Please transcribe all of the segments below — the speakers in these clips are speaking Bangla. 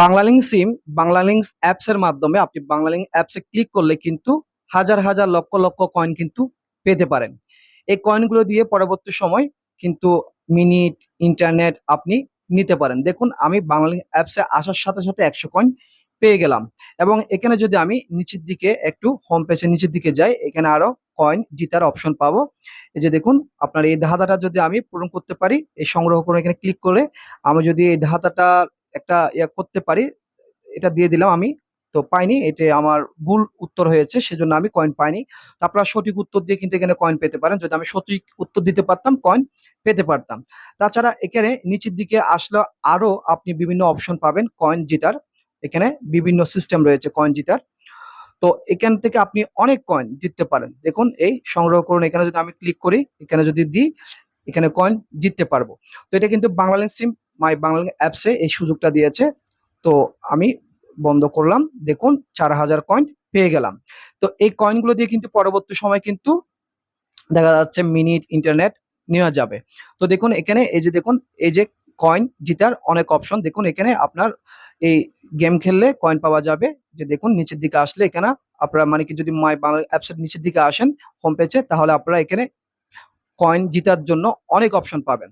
বাংলালিংক সিম, বাংলালিংক অ্যাপস এর মাধ্যমে আপনি বাংলালিংক অ্যাপসে ক্লিক করলে কিন্তু হাজার হাজার লক্ষ লক্ষ কয়েন কিন্তু পেতে পারেন। এই কয়েনগুলো দিয়ে পরবর্তী সময় কিন্তু মিনিট, ইন্টারনেট আপনি নিতে পারেন। দেখুন, আমি বাংলালিংক অ্যাপসে আসার সাথে সাথে একশো কয়েন পেয়ে গেলাম। এবং এখানে যদি আমি নিচের দিকে একটু হোম পেজের নিচের দিকে যাই, এখানে আরও কয়েন জিতার অপশন পাবো। এই যে দেখুন, আপনার এই ধাঁধাটা যদি আমি পূরণ করতে পারি, এই সংগ্রহ করে এখানে ক্লিক করলে আমি যদি এই ধাঁধাটা একটা ইয়ে করতে পারি, এটা দিয়ে দিলাম আমি। তো পাইনি এটা আমার ভুল উত্তর হয়েছে, সেজন্য আমি কয়েন পাইনি। তো আপনারা সঠিক উত্তর দিয়ে কিন্তু এখানে কয়েন পেতে পারেন। যদি আমি সঠিক উত্তর দিতে পারতাম কয়েন পেতে পারতাম। তাছাড়া এখানে নিচের দিকে আসলে আরও আপনি বিভিন্ন অপশন পাবেন কয়েন জেতার। এখানে বিভিন্ন সিস্টেম রয়েছে কয়েন জেতার। তো এখান থেকে আপনি অনেক কয়েন জিততে পারেন। দেখুন, এই সংগ্রহ করুন। এখানে যদি আমি ক্লিক করি, এখানে যদি দিই, এখানে কয়েন জিততে পারব। তো এটা কিন্তু বাংলাদেশ সিম মাই বাংলা অ্যাপসে এই সুযোগটা দিয়েছে। তো আমি বন্ধ করলাম। দেখুন, চার হাজার কয়েন পেয়ে গেলাম। তো এই কয়েনগুলো দিয়ে কিন্তু পরবর্তী সময় কিন্তু দেখা যাচ্ছে মিনিট ইন্টারনেট নেওয়া যাবে। তো দেখুন, এখানে এই যে দেখুন, এই যে কয়েন জিতার অনেক অপশন দেখুন, এখানে আপনার এই গেম খেললে কয়েন পাওয়া যাবে। যে দেখুন, নিচের দিকে আসলে এখানে আপনারা মানে কি যদি মাই বাংলা অ্যাপসের নিচের দিকে আসেন হোম পেজে তাহলে আপনারা এখানে কয়েন জিতার জন্য অনেক অপশন পাবেন।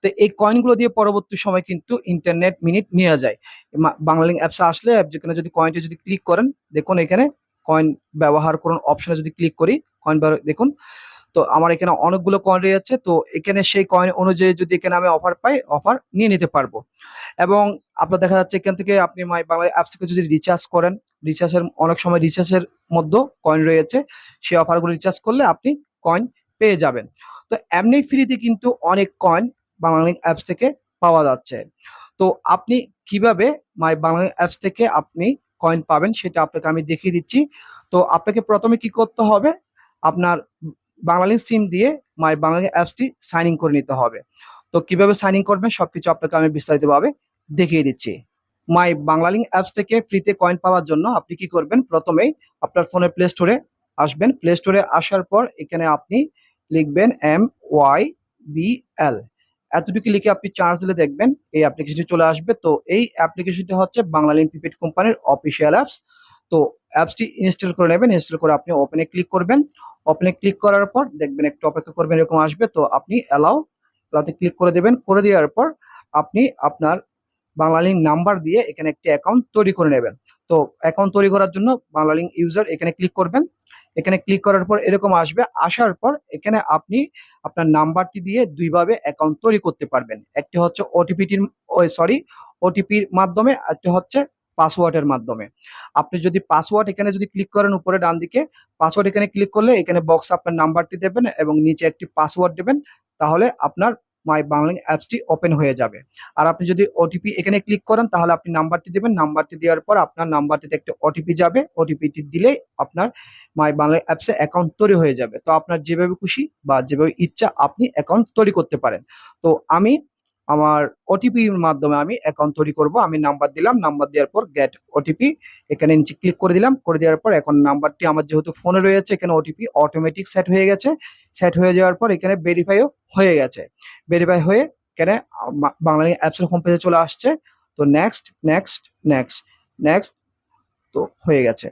তো এই কয়েনগুলো দিয়ে পরবর্তী সময় কিন্তু ইন্টারনেট মিনিট নেওয়া যায়। বাংলালিংক অ্যাপসে আসলে যেখানে যদি কয়েনটি যদি ক্লিক করেন, দেখুন এখানে কয়েন ব্যবহার করুন অপশনে যদি ক্লিক করি কয়েন দেখুন, তো আমার এখানে অনেকগুলো কয়েন রয়েছে, তো এখানে সেই কয়েন অনুযায়ী যদি এখানে আমি অফার পাই অফার নিয়ে নিতে পারব। এবং আপনার দেখা যাচ্ছে এখান থেকে আপনি মাই বাংলা অ্যাপস থেকে যদি রিচার্জ করেন রিচার্জের অনেক সময় রিচার্জের মধ্যেও কয়েন রয়েছে, সেই অফারগুলো রিচার্জ করলে আপনি কয়েন পেয়ে যাবেন। তো এমনি ফ্রিতে কিন্তু অনেক কয়েন বাংলালিংক অ্যাপস থেকে পাওয়া যাচ্ছে। তো আপনি কীভাবে মাই বাংলা অ্যাপস থেকে আপনি কয়েন পাবেন সেটা আপনাকে আমি দেখিয়ে দিচ্ছি। তো আপনাকে প্রথমে কি করতে হবে? আপনার বাংলালিংক সিম দিয়ে মাই বাংলা অ্যাপসটি সাইন ইন করে নিতে হবে। তো কীভাবে সাইন ইন করবেন সবকিছু আপনাকে আমি বিস্তারিতভাবে দেখিয়ে দিচ্ছি। মাই বাংলালিংক অ্যাপস থেকে ফ্রিতে কয়েন পাওয়ার জন্য আপনি কি করবেন? প্রথমেই আপনার ফোনের প্লে স্টোরে আসবেন। প্লে স্টোরে আসার পর এখানে আপনি লিখবেন এম ওয়াই বি এল এতটুকু লিখে আপনি চার্জ দিলে দেখবেন এই অ্যাপ্লিকেশনটি চলে আসবে। তো এই অ্যাপ্লিকেশনটি হচ্ছে বাংলা বাংলালিন প্রিপেড কোম্পানির অফিসিয়াল অ্যাপস তো অ্যাপসটি ইনস্টল করে নেবেন। ইনস্টল করে আপনি ওপেনে ক্লিক করবেন। ওপেনে ক্লিক করার পর দেখবেন একটু অপেক্ষা করবেন এরকম আসবে। তো আপনি অ্যালাউ অ্যালাউতে ক্লিক করে দেবেন। করে দেওয়ার পর আপনি আপনার বাংলালিন নাম্বার দিয়ে এখানে একটি অ্যাকাউন্ট তৈরি করে নেবেন। তো অ্যাকাউন্ট তৈরি করার জন্য বাংলালিন ইউজার এখানে ক্লিক করবেন। এখানে ক্লিক করার পর এরকম আসবে। আসার পর এখানে আপনি আপনার নাম্বারটি দিয়ে দুইভাবে অ্যাকাউন্ট তৈরি করতে পারবেন। একটি হচ্ছে ওটিপিটির সরি ওটিপির মাধ্যমে একটি হচ্ছে পাসওয়ার্ডের মাধ্যমে। আপনি যদি পাসওয়ার্ড এখানে যদি ক্লিক করেন উপরে ডান দিকে পাসওয়ার্ড এখানে ক্লিক করলে এখানে বক্স আপনার নাম্বারটি দেবেন এবং নিচে একটি পাসওয়ার্ড দেবেন। তাহলে আপনার মাই বাংলিং অ্যাপসটি ওপেন হয়ে যাবে। আর আপনি যদি ওটিপি এখানে ক্লিক করেন, তাহলে আপনি নাম্বারটি দেবেন। নাম্বারটি দেওয়ার পর আপনার নাম্বারটিতে একটা ওটিপি যাবে। ওটিপিটি দিলে আপনার মাই বাংলা অ্যাপসে অ্যাকাউন্ট তৈরি হয়ে যাবে। তো আপনার যেভাবে খুশি বা যেভাবে ইচ্ছা, আপনি অ্যাকাউন্ট তৈরি করতে পারেন। তো আমি আমার ওটিপির মাধ্যমে আমি অ্যাকাউন্ট তৈরি করব। আমি নাম্বার দিলাম নাম্বার দেওয়ার পর গেট ওটিপি এখানে নিচে ক্লিক করে দিলাম। করে দেওয়ার পর এখন নাম্বারটি আমার যেহেতু ফোনে রয়েছে, এখানে ওটিপি অটোমেটিক সেট হয়ে গেছে। সেট হয়ে যাওয়ার পর এখানে ভেরিফাইও হয়ে গেছে। ভেরিফাই হয়ে এখানে বাংলা অ্যাপসের হোম পেজে চলে আসছে। তো নেক্সট নেক্সট নেক্সট নেক্সট তো হয়ে গেছে।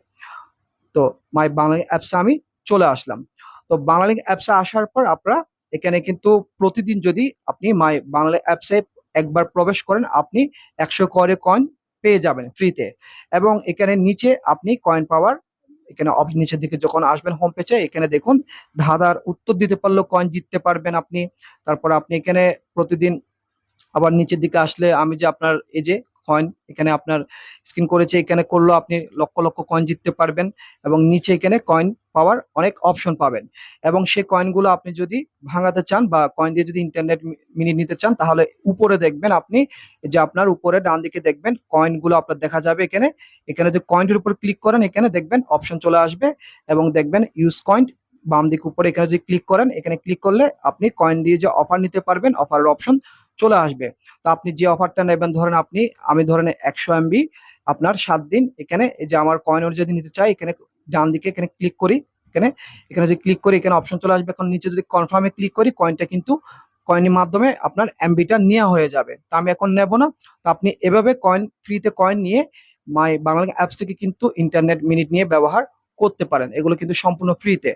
তো মাই বাংলা অ্যাপসে আমি চলে আসলাম। তো বাংলালিংক অ্যাপসে আসার পর আপনারা এখানে কিন্তু প্রতিদিন যদি আপনি মাই বাংলা অ্যাপসে একবার প্রবেশ করেন, আপনি একশো করে কয়েন পেয়ে যাবেন ফ্রিতে এবং এখানে নিচে আপনি কয়েন পাওয়ার, এখানে নিচের দিকে যখন আসবেন হোম পেজে এখানে দেখুন ধাঁধার উত্তর দিতে পারলেও কয়েন জিততে পারবেন আপনি। তারপর আপনি এখানে প্রতিদিন আবার নিচের দিকে আসলে আমি যে আপনার এই যে কয়েন এখানে আপনার স্ক্রিন করেছে, এখানে করলেও আপনি লক্ষ লক্ষ কয়েন জিততে পারবেন এবং নিচে এখানে কয়েন পাওয়ার অনেক অপশন পাবেন। এবং সেই কয়েনগুলো আপনি যদি ভাঙাতে চান বা কয়েন দিয়ে যদি ইন্টারনেট মিনিট নিতে চান, তাহলে উপরে দেখবেন আপনি যে আপনার উপরে ডান দিকে দেখবেন কয়েনগুলো আপনার দেখা যাবে এখানে। এখানে যে কয়েনটির উপর ক্লিক করেন, এখানে দেখবেন অপশন চলে আসবে এবং দেখবেন ইউজ কয়েন বাম দিক উপরে এখানে যদি ক্লিক করেন, এখানে ক্লিক করলে আপনি কয়েন দিয়ে যে অফার নিতে পারবেন অফারের অপশন চলে আসবে। তো আপনি যে অফারটা নেবেন, ধরেন আপনি, আমি ধরেন একশো এমবি আপনার সাত দিন এখানে এই যে আমার কয়েন যদি নিতে চাই, এখানে ডান দিকে এখানে ক্লিক করি, এখানে এখানে যদি ক্লিক করি, এখানে অপশন চলে আসবে। এখন নিচে যদি কনফার্মে ক্লিক করি কয়েনটা কিন্তু কয়েনের মাধ্যমে আপনার এমবিটা নেওয়া হয়ে যাবে। তা আমি এখন নেব না। তো আপনি এভাবে কয়েন ফ্রিতে কয়েন নিয়ে মাই বাংলা অ্যাপস থেকে কিন্তু ইন্টারনেট মিনিট নিয়ে ব্যবহার করতে পারেন। এগুলো কিন্তু সম্পূর্ণ ফ্রিতে